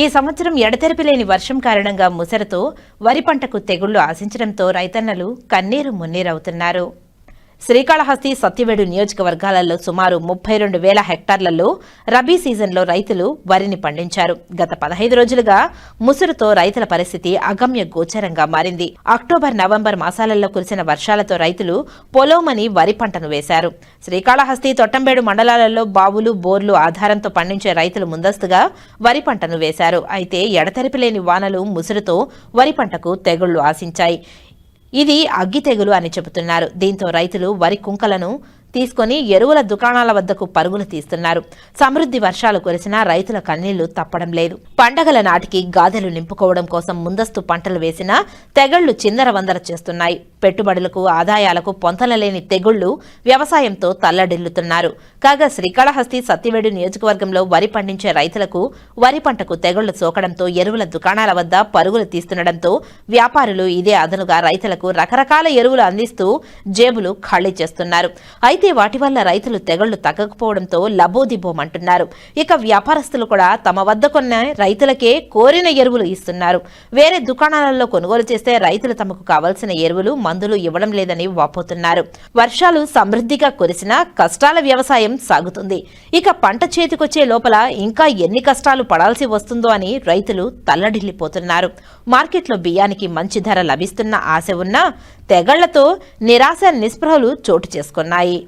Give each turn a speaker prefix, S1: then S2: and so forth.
S1: ఈ సంవత్సరం ఎడతెరిపిలేని వర్షం కారణంగా ముసరతో వరి పంటకు తెగుళ్ళు ఆశించడంతో రైతన్నలు కన్నీరు మున్నీరవుతున్నారు. శ్రీకాళహస్తి సత్యవేడు నియోజకవర్గాలలో సుమారు ముప్పై రెండు వేల హెక్టార్లలో రబీ సీజన్లో రైతులు వరిని పండించారు. గత పదహైదు రోజులుగా ముసురుతో రైతుల పరిస్థితి అగమ్య గోచరంగా మారింది. అక్టోబర్ నవంబర్ మాసాలలో కురిసిన వర్షాలతో రైతులు పొలోమని వరి పంటను వేశారు. శ్రీకాళహస్తి తొట్టంబేడు మండలాలలో బావులు బోర్లు ఆధారంతో పండించే రైతులు ముందస్తుగా వరి పంటను వేశారు. అయితే ఎడతెరిపి లేని వానలు ముసురుతో వరి పంటకు తెగుళ్ళు ఆశించాయి. ఇది అగ్గి తెగులు అని చెబుతున్నారు. దీంతో రైతులు వరి కుంకలను తీసుకొని ఎరువుల దుకాణాల వద్దకు పరుగులు తీస్తున్నారు. సమృద్ధి వర్షాలు కురిసినా రైతుల కన్నీళ్ళు తప్పడం లేదు. పండగల నాటికి గాదెలు నింపుకోవడం కోసం ముందస్తు పంటలు వేసినా తెగళ్ళు చిందరవందర చేస్తున్నాయి. పెట్టుబడులకు ఆదాయాలకు పొంతనలేని తెగుళ్ళు వ్యవసాయంతో తల్లడిల్లుతున్నారు. కాగా శ్రీకాళహస్తి సత్తివేడు నియోజకవర్గంలో వరి పండించే రైతులకు వరి పంటకు తెగుళ్ళు సోకడంతో ఎరువుల దుకాణాల వద్ద పరుగులు తీస్తుండటంతో వ్యాపారులు ఇదే అదనుగా రైతులకు రకరకాల ఎరువులు అందిస్తూ జేబులు ఖాళీ చేస్తున్నారు. అయితే అయితే వాటి వల్ల రైతులు తెగళ్ళు తగ్గకపోవడంతో లబోదిబోమంటున్నారు. ఇక వ్యాపారస్తులు కూడా తమ వద్ద కొన్న రైతులకే కోరిన ఎరువులు ఇస్తున్నారు. వేరే దుకాణాలలో కొనుగోలు చేస్తే రైతులు తమకు కావలసిన ఎరువులు మందులు ఇవ్వడం లేదని వాపోతున్నారు. వర్షాలు సమృద్ధిగా కురిసినా కష్టాల వ్యవసాయం సాగుతుంది. ఇక పంట చేతికొచ్చే లోపల ఇంకా ఎన్ని కష్టాలు పడాల్సి వస్తుందో అని రైతులు తల్లడిల్లిపోతున్నారు. మార్కెట్లో బియ్యానికి మంచి ధర లభిస్తున్న ఆశ ఉన్నా తెగళ్ళతో నిరాశ నిస్పృహలు చోటు చేసుకున్నాయి.